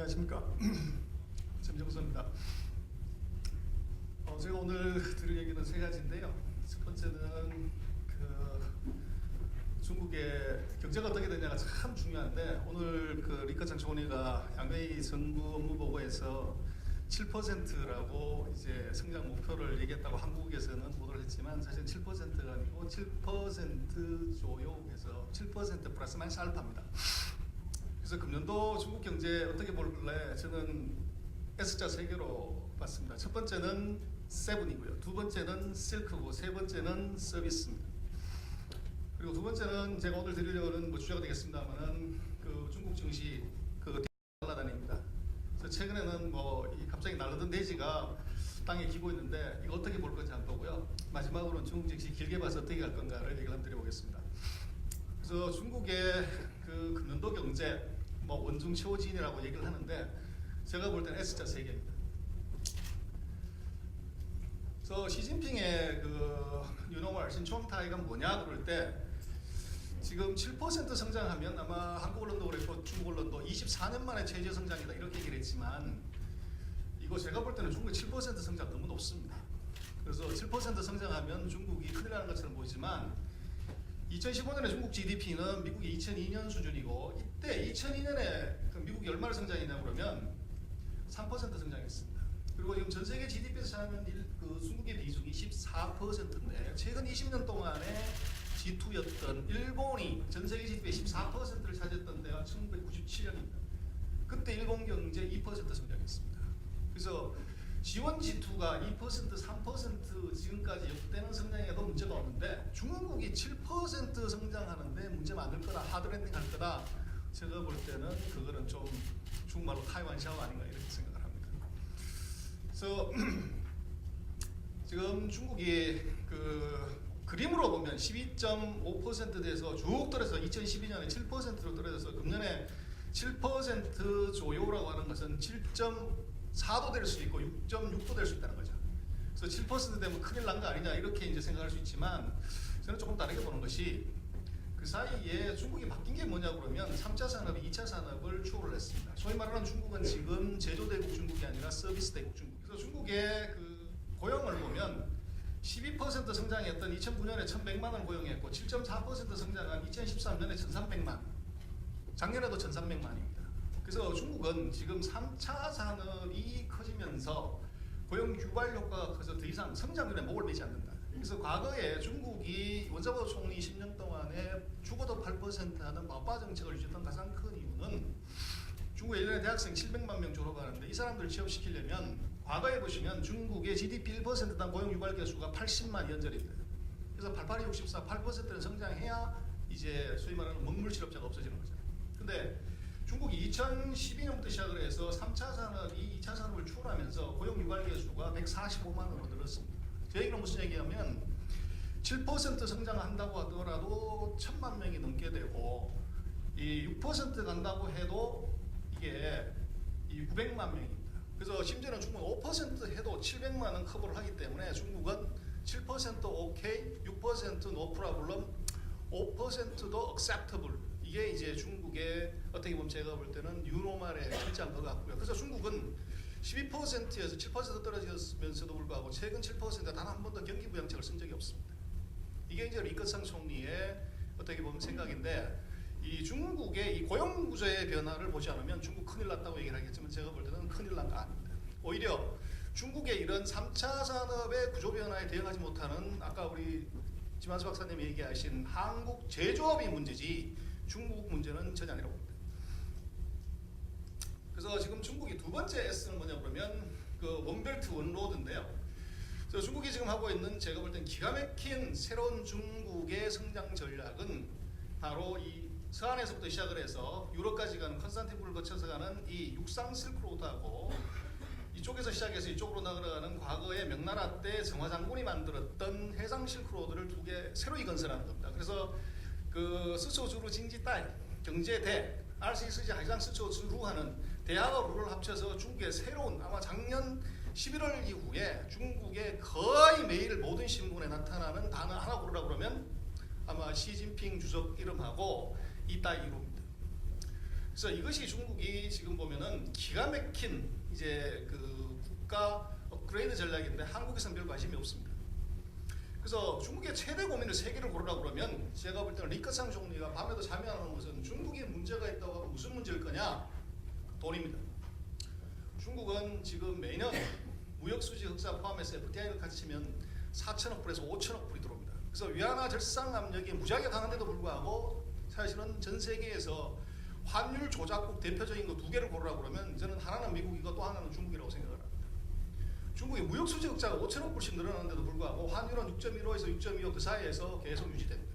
안녕하십니까. 전정수입니다. 어, 제가 오늘 드릴 얘기는 세 가지인데요. 첫 번째는 그 중국의 경제가 어떻게 되냐가 참 중요한데 오늘 그 리커창 총리가 양회의 정부 업무 보고에서 7%라고 이제 성장 목표를 얘기했다고 한국에서는 보도를 했지만 사실 7%가 아니고 7% 조요해서 7% 플러스 마이너스 알파입니다. 그래서 금년도 중국 경제 어떻게 볼래? 저는 S자 세 개로 봤습니다. 첫 번째는 세븐이고요. 두 번째는 실크고 세 번째는 서비스입니다. 그리고 두 번째는 제가 오늘 드리려는 뭐 주제가 되겠습니다만은 그 중국 증시 그 날라다닙니다. 그래서 최근에는 뭐이 갑자기 날르던 돼지가 땅에 기고 있는데 이거 어떻게 볼 건지 한번 보고요. 마지막으로는 중국 증시 길게 봐서 어떻게 갈 건가를 얘기를 한번 드려보겠습니다. 그래서 중국의 그 금년도 경제 뭐 원중 최고진이라고 얘기를 하는데 제가 볼 때는 S자 세 개입니다. 그래서 시진핑의 그 유노말 신총타이가 뭐냐 그럴 때 지금 7% 성장하면 아마 한국 언론도 그랬고 중국 언론도 24년 만에 최저 성장이다 이렇게 얘기를 했지만 이거 제가 볼 때는 중국의 7% 성장 너무 높습니다. 그래서 7% 성장하면 중국이 큰일 나는 것처럼 보이지만 2015년에 중국 GDP는 미국의 2002년 수준이고 이때 2002년에 그 미국이 얼마나 성장했냐 그러면 3% 성장했습니다. 그리고 지금 전 세계 GDP에서 차지하는 일- 그 중국의 비중이 14%인데 최근 20년 동안에 G2였던 일본이 전 세계 GDP의 14%를 차지했던 때가 1997년입니다. 그때 일본 경제 2% 성장했습니다. 그래서 지원 G2가 2% 3% 지금까지 역대는 성장해도 문제가 없는데 중국이 7% 성장하는데 문제 많을 거다 하드랜딩 할 거다 제가 볼 때는 그거는 좀 중국말로 타이완 샤워 아닌가 이렇게 생각을 합니다. 그래서 지금 중국이 그 그림으로 보면 12.5% 돼서 쭉 떨어져서 2012년에 7%로 떨어져서 금년에 7% 조요라고 하는 것은 7.4도 될 수 있고 6.6도 될 수 있다는 거죠. 그래서 7% 되면 큰일 난 거 아니냐 이렇게 이제 생각할 수 있지만 저는 조금 다르게 보는 것이 그 사이에 중국이 바뀐 게 뭐냐 그러면 3차 산업이 2차 산업을 추월을 했습니다. 소위 말하는 중국은 지금 제조 대국 중국이 아니라 서비스 대국 중국. 그래서 중국의 그 고용을 보면 12% 성장했던 2009년에 1,100만 을 고용했고 7.4% 성장한 2013년에 1,300만. 작년에도 1,300만입니다. 그래서 중국은 지금 3차 산업이 커지면서 고용 유발 효과가 커서 더 이상 성장률에 목을 매지 않는다. 그래서 과거에 중국이 원자보 총리 10년 동안에 죽어도 8% 하는 마빠 정책을 유지했던 가장 큰 이유는 중국 1년에 대학생 700만 명 졸업하는데 이 사람들 취업시키려면 과거에 보시면 중국의 GDP 1%당 고용 유발 개수가 80만 연절입니다. 그래서 88, 64, 8%는 성장해야 이제 소위 말하는 먹물 실업자가 없어지는 거죠. 근데 중국이 2012년부터 시작을 해서 3차 산업이 2차 산업을 추월하면서 고용 유발 개수가 145만으로 늘었습니다. 제 얘기는 무슨 얘기냐면 7% 성장한다고 하더라도 천만 명이 넘게 되고 이 6% 간다고 해도 이게 이 900만 명입니다. 그래서 심지어는 중국은 5% 해도 700만은 커버를 하기 때문에 중국은 7% 오케이, 6% no problem, 5%도 acceptable. 이게 이제 중국의 어떻게 보면 제가 볼 때는 유로말에 철저한 것 같고요. 그래서 중국은 12%에서 7% 떨어졌으면서도 불구하고 최근 7%단 한 번도 경기 부양책을 쓴 적이 없습니다. 이게 이제 리커창 총리의 어떻게 보면 생각인데 이 중국의 이 고용 구조의 변화를 보지 않으면 중국 큰일 났다고 얘기를 하겠지만 제가 볼 때는 큰일 난 거 아닙니다. 오히려 중국의 이런 3차 산업의 구조 변화에 대응하지 못하는 아까 우리 지만수 박사님이 얘기하신 한국 제조업이 문제지 중국 문제는 전혀 아니라고. 그래서 지금 중국이 두 번째 S는 뭐냐 그러면 그 원벨트 원로드인데요. 그래서 중국이 지금 하고 있는 제가 볼 땐 기가 막힌 새로운 중국의 성장 전략은 바로 이 서안에서부터 시작을 해서 유럽까지 가는 컨스탄티불을 거쳐서 가는 이 육상 실크로드하고 이쪽에서 시작해서 이쪽으로 나가는 과거의 명나라 때 정화 장군이 만들었던 해상 실크로드를 두 개 새로이 건설하는 겁니다. 그래서 그 스초주루 징지딸 경제대 RCSG 해상 스초주루 하는 대하와 루를 합쳐서 중국의 새로운 아마 작년 11월 이후에 중국의 거의 매일 모든 신문에 나타나는 단어 하나 고르라 그러면 아마 시진핑 주석 이름하고 이따이로입니다. 그래서 이것이 중국이 지금 보면은 기가 막힌 이제 그 국가 업그레이드 전략인데 한국에서는 별 관심이 없습니다. 그래서 중국의 최대 고민을 세 개를 고르라 그러면 제가 볼 때는 리커창 총리가 밤에도 잠이 안 오는 것은 중국이 문제가 있다고 하면 무슨 문제일 거냐? 돈입니다. 중국은 지금 매년 무역 수지 흑자 포함해서 FTA를 같이 치면 4천억 불에서 5천억 불이 들어옵니다. 그래서 위안화 절상 압력이 무지하게 강한데도 불구하고 사실은 전 세계에서 환율 조작국 대표적인 거 두 개를 고르라 그러면 저는 하나는 미국이고 또 하나는 중국이라고 생각을 합니다. 중국의 무역 수지 흑자가 5천억 불씩 늘어났는데도 불구하고 환율은 6.15에서 6.25 그 사이에서 계속 유지됩니다.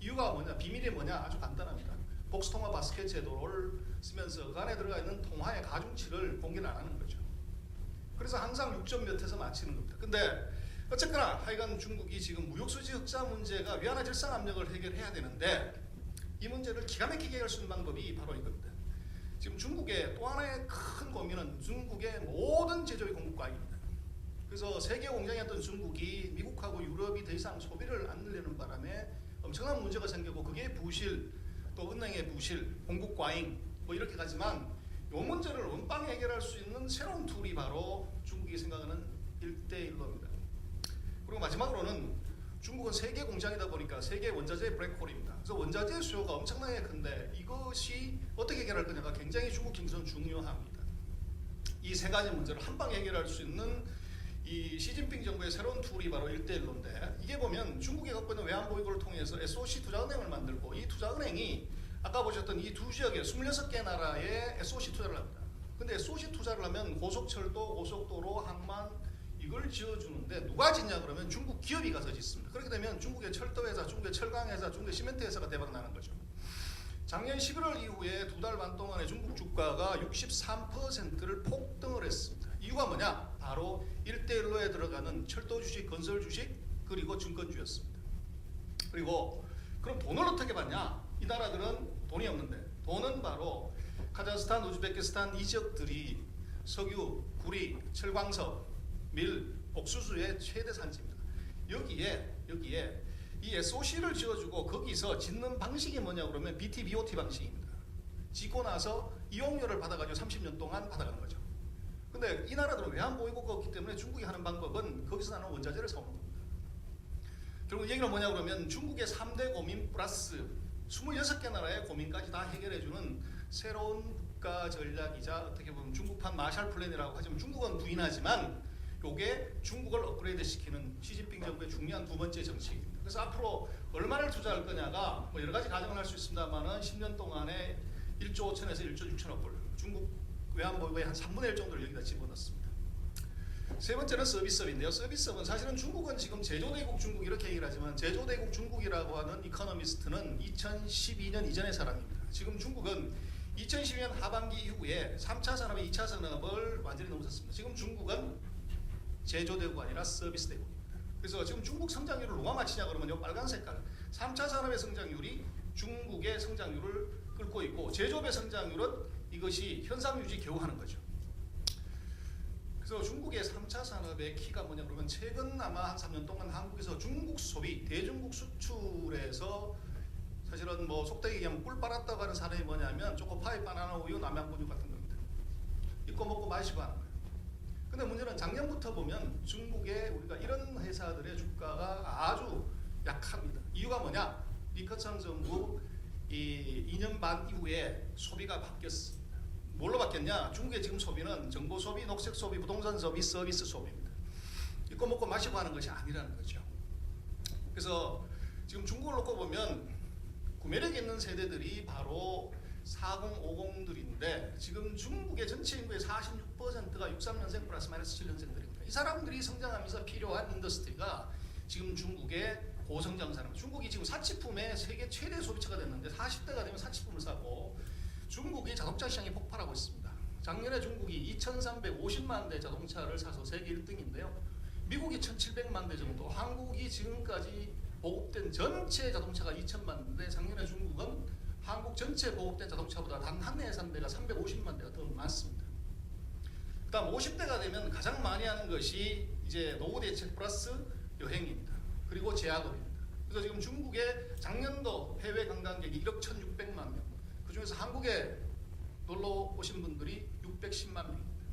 이유가 뭐냐? 비밀이 뭐냐? 아주 간단합니다. 복수통화 바스켓 제도를 쓰면서 그 안에 들어가 있는 통화의 가중치를 공개를 안 하는 거죠. 그래서 항상 6점 몇에서 맞히는 겁니다. 근데 어쨌거나 하여간 중국이 지금 무역 수지 흑자 문제가 위안화 질상 압력을 해결해야 되는데 이 문제를 기가 막히게 해결할 수 있는 방법이 바로 이겁니다. 지금 중국의 또 하나의 큰 고민은 중국의 모든 제조의 공급 과잉입니다. 그래서 세계 공장이었던 중국이 미국하고 유럽이 더 이상 소비를 안 늘리는 바람에 엄청난 문제가 생기고 그게 부실 또 은행의 부실, 공급 과잉 뭐 이렇게 가지만 이 문제를 원빵 해결할 수 있는 새로운 툴이 바로 중국이 생각하는 1대1로입니다. 그리고 마지막으로는 중국은 세계 공장이다 보니까 세계 원자재 블랙홀입니다. 그래서 원자재 수요가 엄청나게 큰데 이것이 어떻게 해결할 거냐가 굉장히 중국 경선 중요합니다. 이 세 가지 문제를 한 방에 해결할 수 있는 이 시진핑 정부의 새로운 툴이 바로 1대1로인데 이게 보면 중국이 갖고 있는 외환보유고를 통해서 SOC 투자은행을 만들고 이 투자은행이 아까 보셨던 이 두 지역에 26개 나라에 SOC 투자를 합니다. 근데 SOC 투자를 하면 고속철도, 고속도로, 항만 이걸 지어주는데 누가 짓냐 그러면 중국 기업이 가서 짓습니다. 그렇게 되면 중국의 철도회사, 중국의 철강회사, 중국의 시멘트 회사가 대박 나는 거죠. 작년 11월 이후에 두 달 반 동안에 중국 주가가 63%를 폭등을 했습니다. 이유가 뭐냐? 바로 1대1로에 들어가는 철도 주식, 건설 주식, 그리고 증권주였습니다. 그리고 그럼 돈을 어떻게 받냐? 이 나라들은 돈이 없는데 돈은 바로 카자흐스탄, 우즈베키스탄 이 지역들이 석유, 구리, 철광석, 밀, 옥수수의 최대 산지입니다. 여기에 여기에 이 SOC를 지어주고 거기서 짓는 방식이 뭐냐 그러면 BT, BOT 방식입니다. 짓고 나서 이용료를 받아가지고 30년 동안 받아가는 거죠. 근데 이 나라들은 외환보유고가 없기 때문에 중국이 하는 방법은 거기서 나는 원자재를 사오는 겁니다. 결국 얘기는 뭐냐 그러면 중국의 3대 고민 플러스 26개 나라의 고민까지 다 해결해주는 새로운 국가 전략이자 어떻게 보면 중국판 마샬 플랜이라고 하지만 중국은 부인하지만 요게 중국을 업그레이드 시키는 시진핑 정부의 중요한 두 번째 정책입니다. 그래서 앞으로 얼마를 투자할 거냐가 뭐 여러 가지 가정을 할 수 있습니다만은 10년 동안에 1조 5천에서 1조 6천억 불 중국 외환보유고의 한 3분의 1 정도를 여기다 집어넣습니다. 세 번째는 서비스업인데요. 서비스업은 사실은 중국은 지금 제조대국 중국 이렇게 얘기를 하지만 제조대국 중국이라고 하는 이코노미스트는 2012년 이전의 사람입니다. 지금 중국은 2012년 하반기 이후에 3차 산업의 2차 산업을 완전히 넘어섰습니다. 지금 중국은 제조대국이 아니라 서비스 대국입니다. 그래서 지금 중국 성장률을 누가 맞히냐 그러면 요 빨간 색깔 3차 산업의 성장률이 중국의 성장률을 끌고 있고 제조업의 성장률은 이것이 현상 유지 겨우 하는 거죠. 그래서 중국의 3차 산업의 키가 뭐냐 그러면 최근 아마 한 3년 동안 한국에서 중국 소비, 대중국 수출에서 사실은 뭐 속되게 얘기하면 꿀 빨았다고 하는 사람이 뭐냐면 초코파이, 바나나 우유, 남양분유 같은 겁니다. 입고 먹고 마시고 하는 거예요. 근데 문제는 작년부터 보면 중국의 우리가 이런 회사들의 주가가 아주 약합니다. 이유가 뭐냐? 리커창 정부 이 2년 반 이후에 소비가 바뀌었습니다. 뭘로 바뀌었냐? 중국의 지금 소비는 정보 소비, 녹색 소비, 부동산 소비, 서비스 소비입니다. 입고 먹고 마시고 하는 것이 아니라는 거죠. 그래서 지금 중국을 놓고 보면 구매력 있는 세대들이 바로 4050들인데 지금 중국의 전체 인구의 46%가 63년생 플러스 마이너스 7년생들입니다. 이 사람들이 성장하면서 필요한 인더스트리가 지금 중국의 고성장 산업. 중국이 지금 사치품의 세계 최대 소비처가 됐는데 40대가 되면 사치품을 사고 중국이 자동차 시장이 폭발하고 있습니다. 작년에 중국이 2,350만 대 자동차를 사서 세계 1등인데요. 미국이 1,700만 대 정도, 한국이 지금까지 보급된 전체 자동차가 2천만 대, 작년에 중국은 한국 전체 보급된 자동차보다 단한 해에 산 대가 350만 대가 더 많습니다. 그 다음 50대가 되면 가장 많이 하는 것이 이제 노후 대책 플러스 여행입니다. 그리고 제약업입니다. 그래서 지금 중국의 작년도 해외 관광객이 1억 1,600만 명. 그 중에서 한국에 놀러 오신 분들이 610만 명입니다.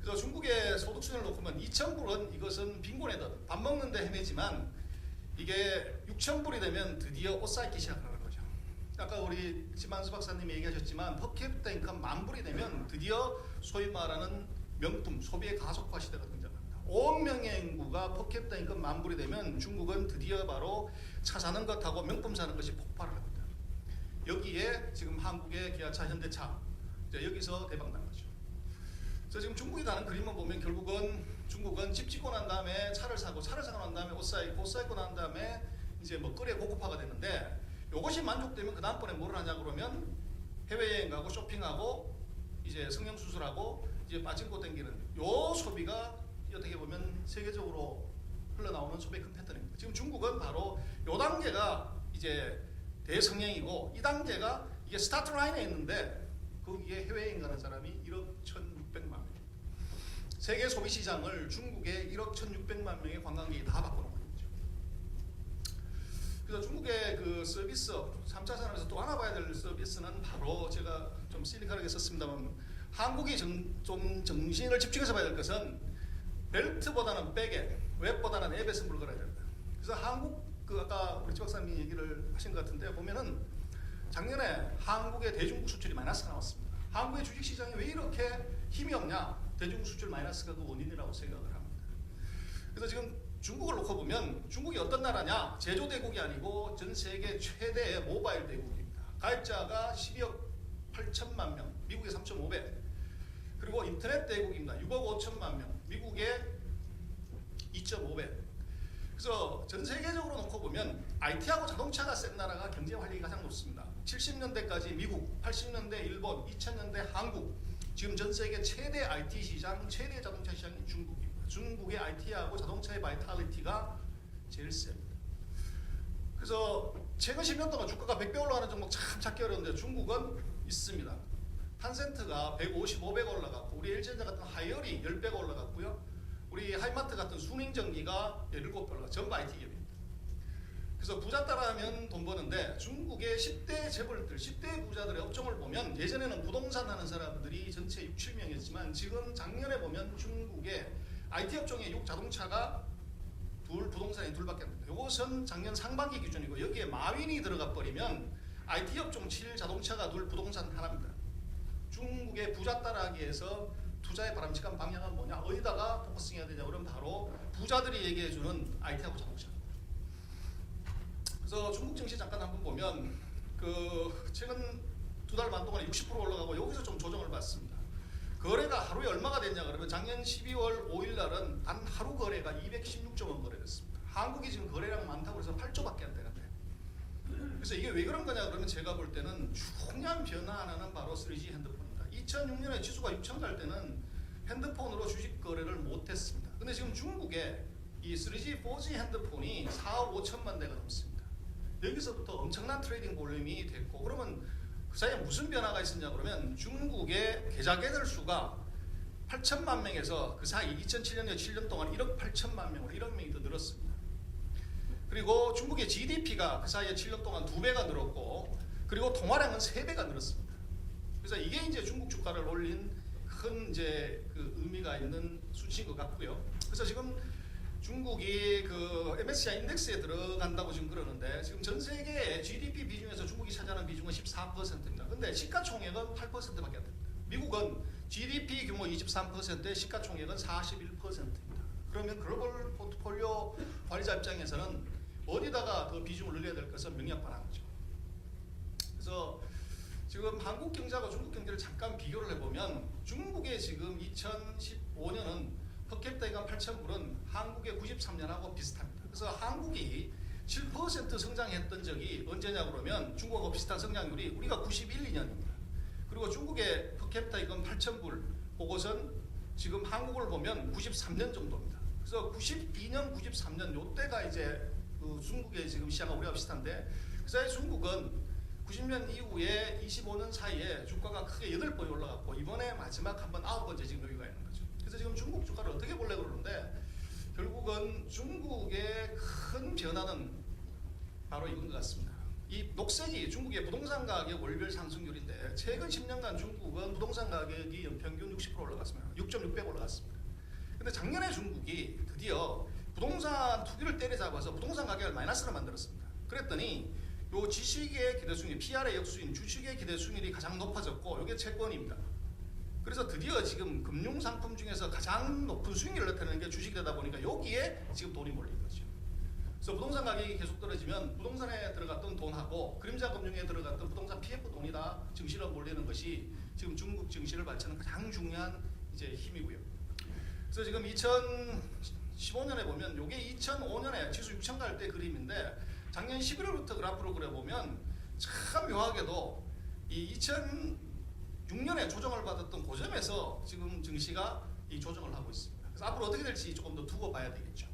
그래서 중국의 소득 순위를 놓고 보면 2,000불은 이것은 빈곤에다 밥 먹는데 헤매지만 이게 6,000불이 되면 드디어 옷 사입기 시작하는 거죠. 아까 우리 지만수 박사님이 얘기하셨지만 퍼캡ita 인컴 만 불이 되면 드디어 소위 말하는 명품 소비의 가속화 시대가 등장합니다. 5억 명의 인구가 퍼캡ita 인컴 만 불이 되면 중국은 드디어 바로 차 사는 것하고 명품 사는 것이 폭발을. 여기에 지금 한국의 기아차, 현대차 여기서 대박 난 거죠. 그래서 지금 중국이 가는 그림만 보면 결국은 중국은 집 짓고 난 다음에 차를 사고 차를 사고 난 다음에 옷 사입고 옷 사입고 난 다음에 이제 먹거리에 고급화가 되는데 이것이 만족되면 그 다음번에 뭘 하냐 그러면 해외여행 가고 쇼핑하고 이제 성형수술하고 이제 빠진코 땡기는 요 소비가 어떻게 보면 세계적으로 흘러나오는 소비 큰 패턴입니다. 지금 중국은 바로 요 단계가 이제 대성행이고 이 단계가 이게 스타트 라인에 있는데 거기에 해외여행 가는 사람이 1억 1,600만 명. 세계 소비 시장을 중국의 1억 1,600만 명의 관광객이 다 바꿔놓은 거죠. 그래서 중국의 그 서비스 3차 산업에서 또 하나 봐야 될 서비스는 바로 제가 좀 실리카르게 썼습니다만 한국이 정, 좀 정신을 집중해서 봐야 될 것은 벨트보다는 백에 웹보다는 앱에 승부를 걸어야 된다. 그래서 한국 그 아까 우리 지 박사님이 얘기를 하신 것 같은데 보면은 작년에 한국의 대중국 수출이 마이너스가 나왔습니다. 한국의 주식 시장이 왜 이렇게 힘이 없냐? 대중국 수출 마이너스가 그 원인이라고 생각을 합니다. 그래서 지금 중국을 놓고 보면 중국이 어떤 나라냐? 제조 대국이 아니고 전 세계 최대의 모바일 대국입니다. 가입자가 12억 8천만 명, 미국의 3.5배. 그리고 인터넷 대국입니다. 6억 5천만 명, 미국의 2.5배. 그래서 전 세계적으로 IT하고 자동차가 센 나라가 경제 활력이 가장 높습니다. 70년대까지 미국, 80년대 일본, 2000년대 한국, 지금 전 세계 최대 IT 시장, 최대 자동차 시장이 중국입니다. 중국의 IT하고 자동차의 바이탈리티가 제일 셉니다. 그래서 최근 10년 동안 주가가 100배 올라가는 종목 참 찾기 어려운데 중국은 있습니다. 탄센트가 150, 500 올라갔고 우리 LG전자 같은 하이얼이 10배가 올라갔고요. 우리 하이마트 같은 수능전기가 17배 올라가 전부 IT 기업입니다. 그래서 부자 따라하면 돈 버는데 중국의 10대 재벌들, 10대 부자들의 업종을 보면 예전에는 부동산 하는 사람들이 전체 6, 7명이었지만 지금 작년에 보면 중국의 IT 업종의 6 자동차가 둘 부동산이 둘밖에 안 됩니다. 이것은 작년 상반기 기준이고 여기에 마윈이 들어가 버리면 IT 업종 7 자동차가 둘 부동산 하나입니다. 중국의 부자 따라하기 위해서 투자의 바람직한 방향은 뭐냐? 어디다가 포커싱해야 되냐? 그러면 바로 부자들이 얘기해주는 IT하고 자동차. 중국 증시 잠깐 한번 보면 그 최근 두 달 반 동안에 60% 올라가고 여기서 좀 조정을 받습니다. 거래가 하루에 얼마가 됐냐 그러면 작년 12월 5일 날은 단 하루 거래가 216조 원 거래됐습니다. 한국이 지금 거래량 많다고 해서 8조밖에 안 되는데. 그래서 이게 왜 그런 거냐 그러면 제가 볼 때는 중요한 변화 하나는 바로 3G 핸드폰입니다. 2006년에 지수가 6천 갈 때는 핸드폰으로 주식 거래를 못했습니다. 근데 지금 중국에 이 3G, 4G 핸드폰이 4억 5천만 대가 넘습니다. 여기서부터 엄청난 트레이딩 볼륨이 됐고 그러면 그 사이에 무슨 변화가 있었냐 그러면 중국의 계좌개들 수가 8천만 명에서 그 사이 2007년에 7년 동안 1억 8천만 명으로 1억 명이 더 늘었습니다. 그리고 중국의 GDP가 그 사이에 7년 동안 두 배가 늘었고 그리고 통화량은 세 배가 늘었습니다. 그래서 이게 이제 중국 주가를 올린 큰 이제 그 의미가 있는 수치인 것 같고요. 그래서 지금 중국이 그 MSCI 인덱스에 들어간다고 지금 그러는데 지금 전 세계의 GDP 비중에서 중국이 차지하는 비중은 14%입니다. 근데 시가총액은 8%밖에 안 됩니다. 미국은 GDP 규모 23%에 시가총액은 41%입니다. 그러면 글로벌 포트폴리오 관리자 입장에서는 어디다가 더 비중을 늘려야 될 것은 명약반항이죠. 그래서 지금 한국 경제하고 중국 경제를 잠깐 비교를 해보면 중국의 지금 2015년은 인감 8,000불은 한국의 93년하고 비슷합니다. 그래서 한국이 7% 성장했던 적이 언제냐 그러면 중국하고 비슷한 성장률이 우리가 91, 2년입니다. 그리고 중국의 퍼캡ita 인감 8,000불 그것은 지금 한국을 보면 93년 정도입니다. 그래서 92년, 93년 요때가 이제 그 중국의 지금 시장과 우리가 비슷한데 그 사이 중국은 90년 이후에 25년 사이에 주가가 크게 8번이 올라갔고 이번에 마지막 한번 아홉 번째 지금 여기가 있는. 그래서 지금 중국 주가를 어떻게 볼래 그러는데 결국은 중국의 큰 변화는 바로 이건 것 같습니다. 이 녹색이 중국의 부동산 가격 월별 상승률인데 최근 10년간 중국은 부동산 가격이 연평균 60% 올라갔습니다. 6.6배 올라갔습니다. 근데 작년에 중국이 드디어 부동산 투기를 때려잡아서 부동산 가격을 마이너스로 만들었습니다. 그랬더니 요 지식의 기대 수익, PR의 역수인 주식의 기대 수익률이 가장 높아졌고 이게 채권입니다. 그래서 드디어 지금 금융 상품 중에서 가장 높은 수익률을 나타내는 게 주식이 되다 보니까 여기에 지금 돈이 몰린 거죠. 그래서 부동산 가격이 계속 떨어지면 부동산에 들어갔던 돈하고 그림자 금융에 들어갔던 부동산 PF 돈이 다 증시로 몰리는 것이 지금 중국 증시를 발전하는 가장 중요한 이제 힘이고요. 그래서 지금 2015년에 보면 요게 2005년에 지수 6천 갈 때 그림인데 작년 11월부터 그래프로 그려보면 참 묘하게도 이 2006년에 조정을 받았던 고점에서 지금 증시가 이 조정을 하고 있습니다. 그래서 앞으로 어떻게 될지 조금 더 두고 봐야 되겠죠.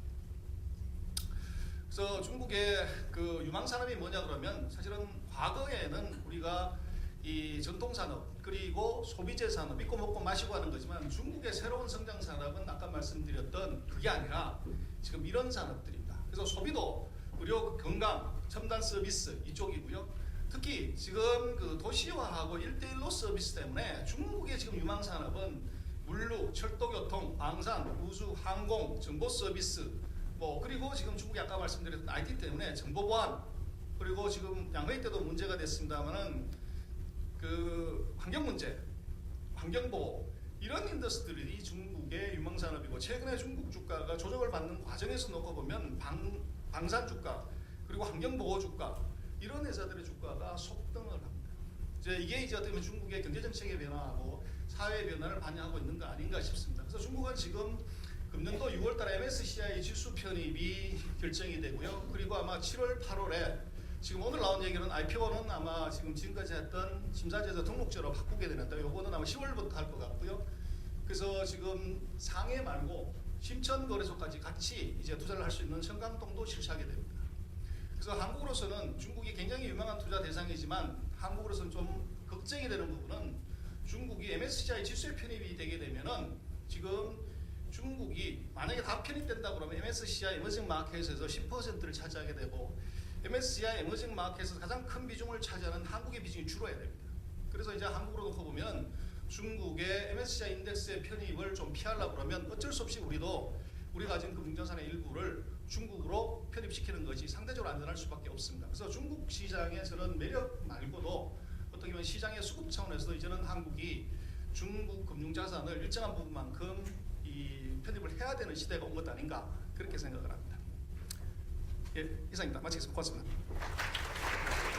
그래서 중국의 그 유망 산업이 뭐냐 그러면 사실은 과거에는 우리가 이 전통 산업 그리고 소비재 산업 믿고 먹고 마시고 하는 거지만 중국의 새로운 성장 산업은 아까 말씀드렸던 그게 아니라 지금 이런 산업들입니다. 그래서 소비도 의료 건강 첨단 서비스 이쪽이고요. 특히 지금 그 도시화하고 일대일로 서비스 때문에 중국의 지금 유망 산업은 물류, 철도교통, 방산, 우주, 항공, 정보 서비스 뭐 그리고 지금 중국이 아까 말씀드렸던 IT 때문에 정보 보안 그리고 지금 양회의 때도 문제가 됐습니다만은 그 환경 문제, 환경 보호 이런 인더스트리들이 중국의 유망 산업이고 최근에 중국 주가가 조정을 받는 과정에서 놓고 보면 방, 방산 주가 그리고 환경 보호 주가 이런 회사들의 주가가 속등을 합니다. 이제 이게 이제 어떻게 보면 중국의 경제 정책의 변화하고 사회 변화를 반영하고 있는 거 아닌가 싶습니다. 그래서 중국은 지금 금년도 6월달에 MSCI 지수 편입이 결정이 되고요. 그리고 아마 7월, 8월에 지금 오늘 나온 얘기는 IPO는 아마 지금 지금까지 했던 심사제에서 등록제로 바꾸게 되는데 요거는 아마 10월부터 할 것 같고요. 그래서 지금 상해 말고 심천 거래소까지 같이 이제 투자를 할 수 있는 청강동도 실시하게 됩니다. 그래서 한국으로서는 중국이 굉장히 유명한 투자 대상이지만 한국으로서는 좀 걱정이 되는 부분은 중국이 MSCI 지수에 편입이 되게 되면은 지금 중국이 만약에 다 편입된다 그러면 MSCI 에머징 마켓에서 10%를 차지하게 되고 MSCI 에머징 마켓에서 가장 큰 비중을 차지하는 한국의 비중이 줄어야 됩니다. 그래서 이제 한국으로 놓고 보면 중국의 MSCI 인덱스의 편입을 좀 피하려고 그러면 어쩔 수 없이 우리도 우리가 가진 금융자산의 일부를 중국으로 편입시키는 것이 상대적으로 안전할 수밖에 없습니다. 그래서 중국 시장에서는 매력 말고도 어떻게 보면 시장의 수급 차원에서도 이제는 한국이 중국 금융자산을 일정한 부분만큼 이 편입을 해야 되는 시대가 온 것 아닌가 그렇게 생각을 합니다. 예, 이상입니다. 마치겠습니다. 고맙습니다.